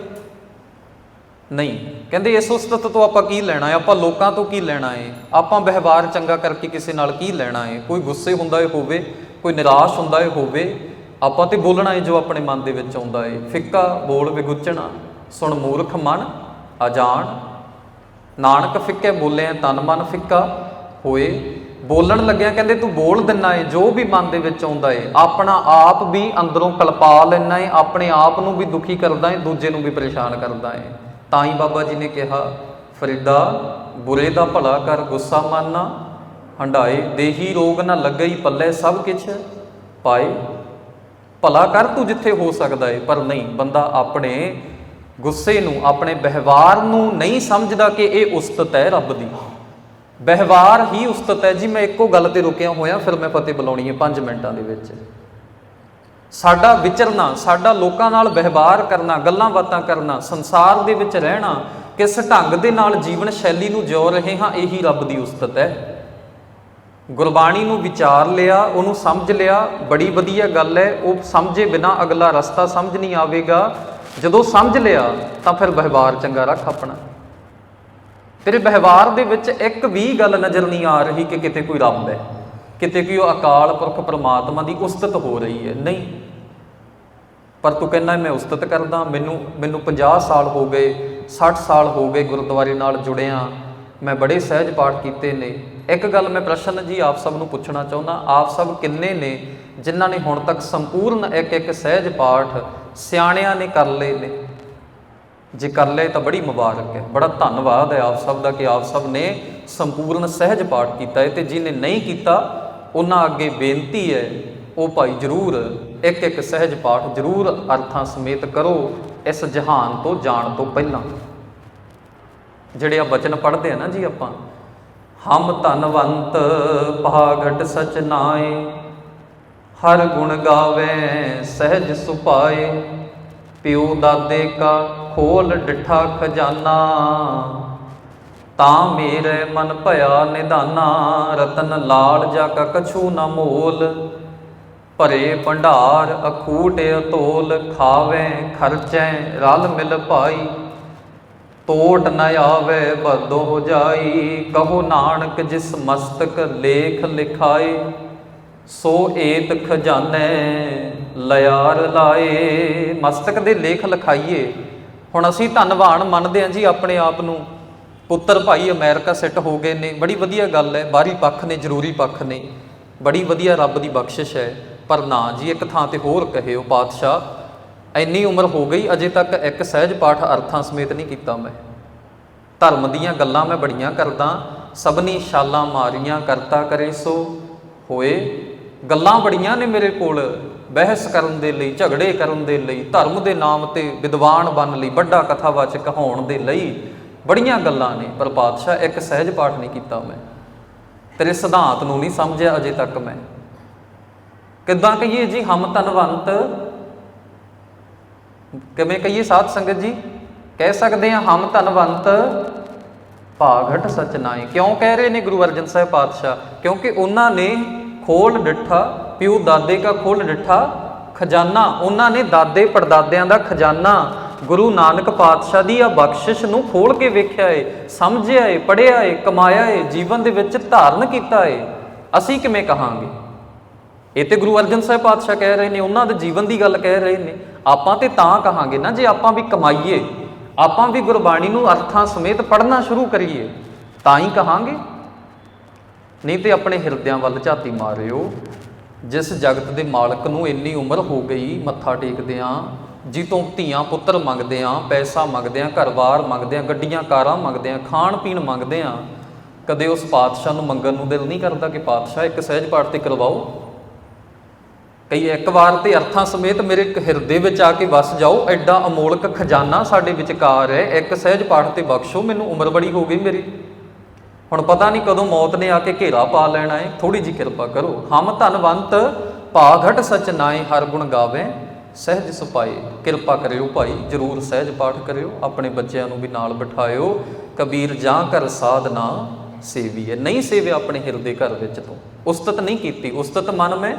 ਨਹੀਂ। ਕਹਿੰਦੇ ਇਸ ਉਸਤਤ ਤੋਂ ਆਪਾਂ ਕੀ ਲੈਣਾ ਹੈ ਆਪਾਂ ਲੋਕਾਂ ਤੋਂ ਕੀ ਲੈਣਾ ਹੈ ਆਪਾਂ ਵਿਵਹਾਰ ਚੰਗਾ ਕਰਕੇ ਕਿਸੇ ਨਾਲ ਕੀ ਲੈਣਾ ਹੈ ਕੋਈ ਗੁੱਸੇ ਹੁੰਦਾ ਹੈ ਹੋਵੇ, ਕੋਈ ਨਿਰਾਸ਼ ਹੁੰਦਾ ਹੈ ਹੋਵੇ ਆਪਾਂ ਤੇ ਬੋਲਣਾ ਏ ਜੋ ਆਪਣੇ ਮਨ ਦੇ ਵਿੱਚ ਆਉਂਦਾ ਏ। ਫਿੱਕਾ, ਬੋਲ ਵਿਗੁਚਣਾ, ਸੁਣ ਮੂਰਖ ਮਨ, ਅਜਾਣ। ਨਾਨਕ ਫਿੱਕੇ ਬੋਲਿਆ, ਤਨ ਮਨ ਫਿੱਕਾ ਹੋਏ। ਬੋਲਣ ਲੱਗਿਆ ਕਹਿੰਦੇ ਤੂੰ ਬੋਲ ਦਿੰਨਾ ਏ, ਜੋ ਵੀ ਮਨ ਦੇ ਵਿੱਚ ਆਉਂਦਾ ਏ। ਆਪਣਾ ਆਪ ਵੀ ਅੰਦਰੋਂ ਕਲਪਾ ਲੈਣਾ ਏ, ਆਪਣੇ ਆਪ ਨੂੰ ਵੀ ਦੁਖੀ ਕਰਦਾ ਏ, ਦੂਜੇ ਨੂੰ ਵੀ ਪਰੇਸ਼ਾਨ ਕਰਦਾ ਏ। ਤਾਂ ਹੀ ਬਾਬਾ ਜੀ ਨੇ ਕਿਹਾ, ਫਰੀਦਾ, ਬੁਰੇ ਦਾ ਭਲਾ ਕਰ, ਗੁੱਸਾ ਮਨ ਨਾ। ਹੰਡਾਏ ਦੇਹੀ ਰੋਗ ਨਾ ਲੱਗਈ, ਪੱਲੇ ਸਭ ਕਿਛ ਪਾਏ। ਭਲਾ ਕਰ ਤੂੰ ਜਿੱਥੇ ਹੋ ਸਕਦਾ ਏ, ਪਰ ਨਹੀਂ, ਬੰਦਾ ਆਪਣੇ ਗੁੱਸੇ ਨੂੰ, ਆਪਣੇ ਵਿਵਹਾਰ ਨੂੰ ਨਹੀਂ ਸਮਝਦਾ ਕਿ ਇਹ ਉਸਤਤ ਹੈ ਰੱਬ ਦੀ। ਵਿਵਹਾਰ ਹੀ ਉਸਤਤ ਹੈ। ਜੀ, ਮੈਂ ਇੱਕੋ ਗੱਲ ਤੇ ਰੁਕਿਆ ਹੋਇਆ, ਫਿਰ ਮੈਂ ਫਤਿਹ ਬੁਲਾਉਣੀ ਹੈ 5 ਮਿੰਟਾਂ ਦੇ ਵਿੱਚ। ਸਾਡਾ ਵਿਚਰਨਾ, ਸਾਡਾ ਲੋਕਾਂ ਨਾਲ ਵਿਵਹਾਰ ਕਰਨਾ, ਗੱਲਾਂ ਬਾਤਾਂ ਕਰਨਾ, ਸੰਸਾਰ ਦੇ ਵਿੱਚ ਰਹਿਣਾ, ਕਿਸ ਢੰਗ ਦੇ ਨਾਲ ਜੀਵਨ ਸ਼ੈਲੀ ਨੂੰ ਜਿਉ ਰਹੇ ਹਾਂ, ਇਹੀ ਰੱਬ ਦੀ ਉਸਤਤ ਹੈ। ਗੁਰਬਾਣੀ ਨੂੰ ਵਿਚਾਰ ਲਿਆ, ਉਹਨੂੰ ਸਮਝ ਲਿਆ, ਬੜੀ ਵਧੀਆ ਗੱਲ ਹੈ, ਉਹ ਸਮਝੇ ਬਿਨਾ ਅਗਲਾ ਰਸਤਾ ਸਮਝ ਨਹੀਂ ਆਵੇਗਾ। ਜਦੋਂ ਸਮਝ ਲਿਆ, ਤਾਂ ਫਿਰ ਵਿਵਹਾਰ ਚੰਗਾ ਰੱਖ ਆਪਣਾ। ਤੇਰੇ ਵਿਵਹਾਰ ਦੇ ਵਿੱਚ ਇੱਕ ਵੀ ਗੱਲ ਨਜ਼ਰ ਨਹੀਂ ਆ ਰਹੀ ਕਿ ਕਿਤੇ ਕੋਈ ਰੱਬ ਹੈ, ਕਿਤੇ ਕੋਈ ਉਹ ਅਕਾਲ ਪੁਰਖ ਪਰਮਾਤਮਾ ਦੀ ਉਸਤਤ ਹੋ ਰਹੀ ਹੈ। ਨਹੀਂ। ਪਰ ਤੂੰ ਕਹਿੰਦਾ, ਮੈਂ ਉਸਤਤ ਕਰਦਾ, ਮੈਨੂੰ ਮੈਨੂੰ 50 ਸਾਲ ਹੋ ਗਏ 60 ਸਾਲ ਹੋ ਗਏ ਗੁਰਦੁਆਰੇ ਨਾਲ ਜੁੜਿਆ, ਮੈਂ ਬੜੇ ਸਹਿਜ ਪਾਠ ਕੀਤੇ ਨੇ ਇੱਕ ਗੱਲ ਮੈਂ ਪ੍ਰਸ਼ਨ ਜੀ ਆਪ ਸਭ ਨੂੰ ਪੁੱਛਣਾ ਚਾਹੁੰਦਾ, ਆਪ ਸਭ ਕਿੰਨੇ ਨੇ ਜਿਨ੍ਹਾਂ ਨੇ ਹੁਣ ਤੱਕ ਸੰਪੂਰਨ ਇੱਕ ਇੱਕ ਸਹਿਜ ਪਾਠ ਸਿਆਣਿਆਂ ਨੇ ਕਰ ਲਏ ਨੇ? ਜੇ ਕਰ ਲਏ ਤਾਂ ਬੜੀ ਮੁਬਾਰਕ ਹੈ, ਬੜਾ ਧੰਨਵਾਦ ਹੈ ਆਪ ਸਭ ਦਾ ਕਿ ਆਪ ਸਭ ਨੇ ਸੰਪੂਰਨ ਸਹਿਜ ਪਾਠ ਕੀਤਾ ਹੈ ਤੇ ਜਿਹਨੇ ਨਹੀਂ ਕੀਤਾ, ਉਹਨਾਂ ਅੱਗੇ ਬੇਨਤੀ ਹੈ, ਉਹ ਭਾਈ ਜਰੂਰ ਇੱਕ ਇੱਕ ਸਹਿਜ ਪਾਠ ਜਰੂਰ ਅਰਥਾਂ ਸਮੇਤ ਕਰੋ ਇਸ ਜਹਾਨ ਤੋਂ ਜਾਣ ਤੋਂ ਪਹਿਲਾਂ। ਜਿਹੜੇ ਆ ਬਚਨ ਪੜ੍ਹਦੇ ਆ ਨਾ ਜੀ ਆਪਾਂ ਹਮ ਧਨਵੰਤ ਭਾਗਟ ਸਚ ਨਾਏ, ਹਰ ਗੁਣ ਗਾਵੇ ਸਹਿਜ ਸੁਪਾਏ ਪਿਉ ਦਾਦੇ ਕਾ ਖੋਲ ਡਿਠਾ ਖਜ਼ਾਨਾ, ਤਾਂ ਮੇਰੇ ਮਨ ਭਇਆ ਨਿਦਾਨਾ ਰਤਨ ਲਾਲ ਜਾ ਕਾ ਕਛੂ ਨਾ ਮੋਲ, ਭਰੇ ਭੰਡਾਰ ਅਖੂਟ ਅਤੋਲ, ਖਾਵੇ ਖਰਚੈ ਰਲ ਮਿਲ ਪਾਈ ਤੋਟ ਨ ਆਵੇ ਬਦੋ ਜਾਈ, ਕਹੋ ਨਾਨਕ ਜਿਸ ਮਸਤਕ ਲੇਖ ਲਿਖਾਏ, ਸੋ ਏਤ ਖਜ਼ਾਨੇ ਲਿਆਰ ਲਾਏ। ਮਸਤਕ ਦੇ ਲੇਖ ਲਿਖਾਈਏ। ਹੁਣ ਅਸੀਂ ਧੰਨਵਾਨ ਮੰਨਦੇ ਹਾਂ ਜੀ ਆਪਣੇ ਆਪ ਨੂੰ। ਪੁੱਤਰ ਭਾਈ ਅਮਰੀਕਾ ਸੈੱਟ ਹੋ ਗਏ ਨੇ। ਬੜੀ ਵਧੀਆ ਗੱਲ ਹੈ। ਬਾਹਰੀ ਪੱਖ ਨੇ, ਜ਼ਰੂਰੀ ਪੱਖ ਨੇ। ਬੜੀ ਵਧੀਆ ਰੱਬ ਦੀ ਬਖਸ਼ਿਸ਼ ਹੈ। ਪਰ ਨਾ ਜੀ, ਇੱਕ ਥਾਂ ਤੇ ਹੋਰ ਕਹੇ ਉਹ ਪਾਤਸ਼ਾਹ। ਇੰਨੀ ਉਮਰ ਹੋ ਗਈ, ਅਜੇ ਤੱਕ ਇੱਕ ਸਹਿਜ ਪਾਠ ਅਰਥਾਂ ਸਮੇਤ ਨਹੀਂ ਕੀਤਾ ਮੈਂ। ਧਰਮ ਦੀਆਂ ਗੱਲਾਂ ਮੈਂ ਬੜੀਆਂ ਕਰਦਾ, ਸਭਨੀ ਛਾਲਾਂ ਮਾਰੀਆਂ, ਕਰਤਾ ਕਰੇ ਸੋ ਹੋਏ। ਗੱਲਾਂ ਬੜੀਆਂ ਨੇ ਮੇਰੇ ਕੋਲ, ਬਹਿਸ ਕਰਨ ਦੇ ਲਈ, ਝਗੜੇ ਕਰਨ ਦੇ ਲਈ, ਧਰਮ ਦੇ ਨਾਮ ਤੇ ਵਿਦਵਾਨ ਬਣਨ ਲਈ, ਵੱਡਾ ਕਥਾਵਾਚਕ ਹੋਣ ਦੇ ਲਈ ਬੜੀਆਂ ਗੱਲਾਂ ਨੇ, ਪਰ ਪਾਤਸ਼ਾਹ ਇੱਕ ਸਹਿਜ ਪਾਠ ਨਹੀਂ ਕੀਤਾ ਮੈਂ। ਤੇਰੇ ਸਿਧਾਂਤ ਨੂੰ ਨਹੀਂ ਸਮਝਿਆ ਅਜੇ ਤੱਕ ਮੈਂ। ਕਿੱਦਾਂ ਕਹੀਏ ਜੀ, ਹਮ ਧਨਵੰਤ ਕਿਵੇਂ ਕਹੀਏ ਸਾਧ ਸੰਗਤ ਜੀ? ਕਹਿ ਸਕਦੇ ਹਾਂ, ਹਮ ਧਨਵੰਤ, ਭਾਗਟ ਸਚਨਾਏ ਕਿਉਂ ਕਹਿ ਰਹੇ ਨੇ ਗੁਰੂ ਅਰਜਨ ਸਾਹਿਬ ਪਾਤਸ਼ਾਹ? ਕਿਉਂਕਿ ਉਹਨਾਂ ਨੇ ਖੋਲ ਡਿੱਠਾ, ਪਿਓ ਦਾਦੇ ਕਾ ਖੋਲ ਡਿੱਠਾ, ਖਜ਼ਾਨਾ। ਉਹਨਾਂ ਨੇ ਦਾਦੇ ਪੜਦਾਦਿਆਂ ਦਾ ਖਜ਼ਾਨਾ। ਗੁਰੂ ਨਾਨਕ ਪਾਤਸ਼ਾਹ ਦੀ ਆ ਬਖਸ਼ਿਸ਼ ਨੂੰ ਖੋਲ ਕੇ ਵੇਖਿਆ ਏ, ਸਮਝਿਆ ਏ ਪੜਿਆ ਏ, ਕਮਾਇਆ ਏ, ਜੀਵਨ ਦੇ ਵਿੱਚ ਧਾਰਨ ਕੀਤਾ ਏ। ਅਸੀਂ ਕਿਵੇਂ ਕਹਾਂਗੇ? ਇਹ ਤੇ ਗੁਰੂ ਅਰਜਨ ਸਾਹਿਬ ਪਾਤਸ਼ਾਹ ਕਹਿ ਰਹੇ ਨੇ, ਉਹਨਾਂ ਦੇ ਜੀਵਨ ਦੀ ਗੱਲ ਕਹਿ ਰਹੇ ਨੇ। ਆਪਾਂ ਤੇ ਤਾਂ ਕਹਾਂਗੇ ਨਾ, ਜੇ ਆਪਾਂ ਵੀ ਕਮਾਈਏ, ਆਪਾਂ ਵੀ ਗੁਰਬਾਣੀ ਨੂੰ ਅਰਥਾਂ ਸਮੇਤ ਪੜ੍ਹਨਾ ਸ਼ੁਰੂ ਕਰੀਏ, ਤਾਂ ਹੀ ਕਹਾਂਗੇ। ਨਹੀਂ ਤੇ ਆਪਣੇ ਹਿਰਦਿਆਂ ਵੱਲ ਝਾਤੀ ਮਾਰਿਓ। ਜਿਸ ਜਗਤ ਦੇ ਮਾਲਕ ਨੂੰ ਇੰਨੀ ਉਮਰ ਹੋ ਗਈ, ਮੱਥਾ ਟੇਕਦੇ ਆਂ ਜੀ ਤੋਂ ਧੀਆਂ ਪੁੱਤਰ ਮੰਗਦੇ ਆਂ ਪੈਸਾ ਮੰਗਦੇ ਆਂ ਘਰ-ਬਾਰ ਮੰਗਦੇ ਆਂ ਗੱਡੀਆਂ, ਕਾਰਾਂ ਮੰਗਦੇ ਆਂ ਖਾਣ ਪੀਣ ਮੰਗਦੇ ਆਂ ਕਦੇ ਉਸ ਪਾਤਸ਼ਾਹ ਨੂੰ ਮੰਗਣ ਨੂੰ ਦਿਲ ਨਹੀਂ ਕਰਦਾ ਕਿ ਪਾਤਸ਼ਾਹ ਇੱਕ ਸਹਿਜ ਪਾਠ ਤੇ ਕਰਵਾਓ। ਕਈ ਇੱਕ ਵਾਰ ਤੇ ਅਰਥਾਂ ਸਮੇਤ ਮੇਰੇ ਹਿਰਦੇ ਵਿੱਚ ਆ ਕੇ ਵਸ ਜਾਓ। ਐਡਾ ਅਮੋਲਕ ਖਜ਼ਾਨਾ ਸਾਡੇ ਵਿਚਕਾਰ ਹੈ। ਇੱਕ ਸਹਿਜ ਪਾਠ ਤੇ ਬਖਸ਼ੋ, ਮੈਨੂੰ ਉਮਰ ਬੜੀ ਹੋ ਗਈ ਮੇਰੀ। ਹੁਣ ਪਤਾ ਨਹੀਂ ਕਦੋਂ ਮੌਤ ਨੇ ਆ ਕੇ ਘੇਰਾ ਪਾ ਲੈਣਾ ਹੈ ਥੋੜੀ ਜੀ ਕਿਰਪਾ ਕਰੋ। ਹਮ ਧਨਵੰਤ ਭਾਗਟ ਸਚ ਨਾਏ ਹਰ ਗੁਣ ਗਾਵੇ, ਸਹਿਜ ਸੁਪਾਏ। ਕਿਰਪਾ ਕਰਿਓ ਭਾਈ, ਜਰੂਰ ਸਹਿਜ ਪਾਠ ਕਰਿਓ। ਆਪਣੇ ਬੱਚਿਆਂ ਨੂੰ ਵੀ ਨਾਲ ਬਿਠਾਇਓ। ਕਬੀਰ ਜਾਂ ਕਰ ਸਾਧਨਾ ਸੇਵੀਏ ਨਹੀਂ ਸੇਵਿਆ ਆਪਣੇ ਹਿਰਦੇ ਘਰ ਵਿੱਚ ਤੋਂ। ਉਸਤਤ ਨਹੀਂ ਕੀਤੀ। ਉਸਤਤ ਮਨ ਮੈਂ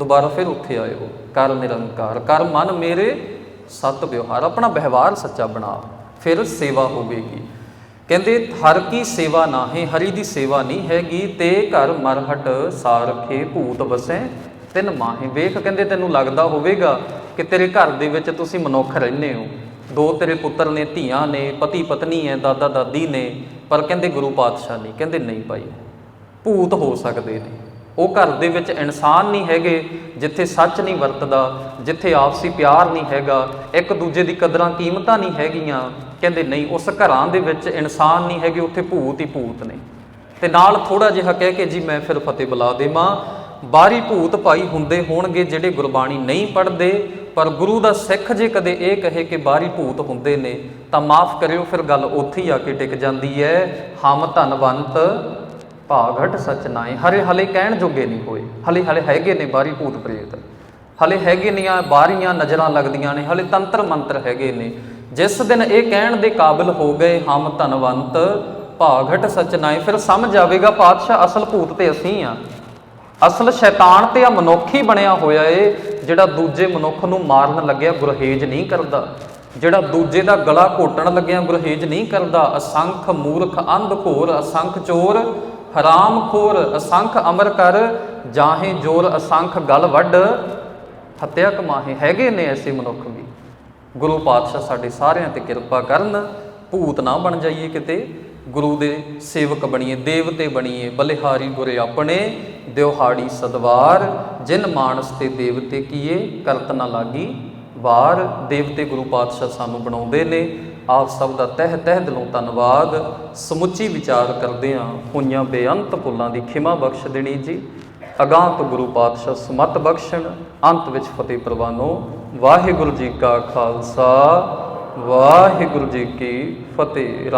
ਦੁਬਾਰਾ ਫਿਰ ਉੱਥੇ ਆਇਓ ਕਰ ਨਿਰੰਕਾਰ, ਕਰ ਮਨ ਮੇਰੇ ਸਤ ਵਿਵਹਾਰ, ਆਪਣਾ ਵਿਵਹਾਰ ਸੱਚਾ ਬਣਾ, ਫਿਰ ਸੇਵਾ ਹੋਵੇਗੀ। ਕਹਿੰਦੇ, ਹਰ ਕੀ ਸੇਵਾ ਨਾ ਨਾਹੀਂ, ਹਰੀ ਦੀ ਸੇਵਾ ਨਹੀਂ ਹੈਗੀ, ਤੇ ਘਰ ਮਰਹਟ ਸਾਰਖੇ ਭੂਤ ਵਸੈ, ਤਿੰਨ ਮਾਹੇ। ਵੇਖ, ਕਹਿੰਦੇ, ਤੈਨੂੰ ਲੱਗਦਾ ਹੋਵੇਗਾ ਕਿ ਤੇਰੇ ਘਰ ਦੇ ਵਿੱਚ ਤੁਸੀਂ ਮਨੁੱਖ ਰਹਿੰਦੇ ਹੋ। ਦੋ ਤੇਰੇ ਪੁੱਤਰ ਨੇ, ਧੀਆਂ ਨੇ, ਪਤੀ ਪਤਨੀ ਹੈ, ਦਾਦਾ ਦਾਦੀ ਨੇ, ਪਰ ਕਹਿੰਦੇ ਗੁਰੂ ਪਾਤਸ਼ਾਹ ਨਹੀਂ, ਕਹਿੰਦੇ, ਨਹੀਂ ਭਾਈ, ਭੂਤ ਹੋ ਸਕਦੇ ਨੇ। ਉਹ ਘਰ ਦੇ ਵਿੱਚ ਇਨਸਾਨ ਨਹੀਂ ਹੈਗੇ, ਜਿੱਥੇ ਸੱਚ ਨਹੀਂ ਵਰਤਦਾ, ਜਿੱਥੇ ਆਪਸੀ ਪਿਆਰ ਨਹੀਂ ਹੈਗਾ, ਇੱਕ ਦੂਜੇ ਦੀ ਕਦਰਾਂ ਕੀਮਤਾਂ ਨਹੀਂ ਹੈਗੀਆਂ। ਕਹਿੰਦੇ, ਨਹੀਂ, ਉਸ ਘਰਾਂ ਦੇ ਵਿੱਚ ਇਨਸਾਨ ਨਹੀਂ ਹੈਗੇ, ਉੱਥੇ ਭੂਤ ਹੀ ਭੂਤ ਨੇ। ਤੇ ਨਾਲ ਥੋੜਾ ਜਿਹਾ ਕਹਿ ਕੇ, ਜੀ, ਮੈਂ ਫਿਰ ਫਤਿਹ ਬੁਲਾ ਦੇਵਾਂ। ਬਾਹਰੀ ਭੂਤ ਭਾਈ ਹੁੰਦੇ ਹੋਣਗੇ, ਜਿਹੜੇ ਗੁਰਬਾਣੀ ਨਹੀਂ ਪੜ੍ਹਦੇ, ਪਰ ਗੁਰੂ ਦਾ ਸਿੱਖ ਜੇ ਕਦੇ ਇਹ ਕਹੇ ਕਿ ਬਾਹਰੀ ਭੂਤ ਹੁੰਦੇ ਨੇ, ਤਾਂ ਮਾਫ ਕਰਿਓ, ਫਿਰ ਗੱਲ ਉੱਥੇ ਹੀ ਆ ਕੇ ਟਿਕ ਜਾਂਦੀ ਹੈ। ਹਮ ਧਨਵੰਤ ਭਾਗਟ ਸਚਨਾਏ ਹਰੇ ਹਲੇ ਕਹਿਣ ਜੋਗੇ ਨਹੀਂ ਹੋਏ। ਹਲੇ ਹਲੇ ਹੈਗੇ ਨੇ ਬਾਹਰੀ ਭੂਤ ਪ੍ਰੇਤ। ਹਲੇ ਹੈਗੇ ਨੇ ਆ ਬਾਹਰੀਆਂ ਨਜ਼ਰਾਂ ਲੱਗਦੀਆਂ ਨੇ। ਹਲੇ ਤੰਤਰ ਮੰਤਰ ਹੈਗੇ ਨੇ। ਜਿਸ ਦਿਨ ਇਹ ਕਹਿਣ ਦੇ ਕਾਬਿਲ ਹੋ ਗਏ, ਹਮ ਧਨਵੰਤ ਭਾਗਟ ਸਚ ਨਾਏ ਫਿਰ ਸਮਝ ਆਵੇਗਾ ਪਾਤਸ਼ਾਹ, ਅਸਲ ਭੂਤ ਤੇ ਅਸੀਂ ਆ। ਅਸਲ ਸ਼ੈਤਾਨ ਤੇ ਆ ਮਨੁੱਖ ਹੀ ਬਣਿਆ ਹੋਇਆ ਏ, ਜਿਹੜਾ ਦੂਜੇ ਮਨੁੱਖ ਨੂੰ ਮਾਰਨ ਲੱਗਿਆ ਗੁਰਹੇਜ ਨਹੀਂ ਕਰਦਾ। ਜਿਹੜਾ ਦੂਜੇ ਦਾ ਗਲਾ ਘੋਟਣ ਲੱਗਿਆ ਗੁਰਹੇਜ ਨਹੀਂ ਕਰਦਾ। ਅਸੰਖ ਮੂਰਖ, ਅੰਧ ਘੋਰ, ਅਸੰਖ ਚੋਰ ਹਰਾਮ ਖੋਰ ਅਸੰਖ ਅਮਰ ਕਰ, ਜਾਹੇ ਜੋਰ ਅਸੰਖ ਗਲ ਵੱਡ ਹੱਤਿਆ ਕਮਾਹੇ ਹੈਗੇ ਨੇ ਐਸੇ ਮਨੁੱਖ ਵੀ। ਗੁਰੂ ਪਾਤਸ਼ਾਹ ਸਾਡੇ ਸਾਰਿਆਂ ਤੇ ਕਿਰਪਾ ਕਰਨ, ਭੂਤ ਨਾ ਬਣ ਜਾਈਏ ਕਿਤੇ। ਗੁਰੂ ਦੇ ਸੇਵਕ ਬਣੀਏ, ਦੇਵਤੇ ਬਣੀਏ, ਬਲਿਹਾਰੀ ਗੁਰੇ ਆਪਣੇ। ਦਿਵਹਾੜੀ ਸਦਵਾਰ, ਜਿਨ ਮਾਨਸ ਤੇ ਦੇਵਤੇ ਕੀਏ, ਕਰਤ ਨਾ ਲਾਗੀ। ਵਾਰ ਦੇਵਤੇ ਗੁਰੂ ਪਾਤਸ਼ਾਹ ਸਾਨੂੰ ਬਣਾਉਂਦੇ ਨੇ। ਆਪ ਸਭ ਦਾ ਤਹਿ ਤਹਿ ਦਿਲੋਂ ਧੰਨਵਾਦ। ਸਮੁੱਚੀ ਵਿਚਾਰ ਕਰਦੇ ਹਾਂ, ਹੋਈਆਂ ਬੇਅੰਤ ਭੁੱਲਾਂ ਦੀ ਖਿਮਾ ਬਖਸ਼ ਦੇਣੀ ਜੀ। ਅਗਾਂਤ ਗੁਰੂ ਪਾਤਸ਼ਾਹ ਸਮਤ ਬਖਸ਼ਣ, ਅੰਤ ਵਿੱਚ ਫਤਿਹ ਪ੍ਰਵਾਨੋ। ਵਾਹਿਗੁਰੂ ਜੀ ਕਾ ਖਾਲਸਾ, ਵਾਹਿਗੁਰੂ ਜੀ ਕੀ ਫਤਿਹ।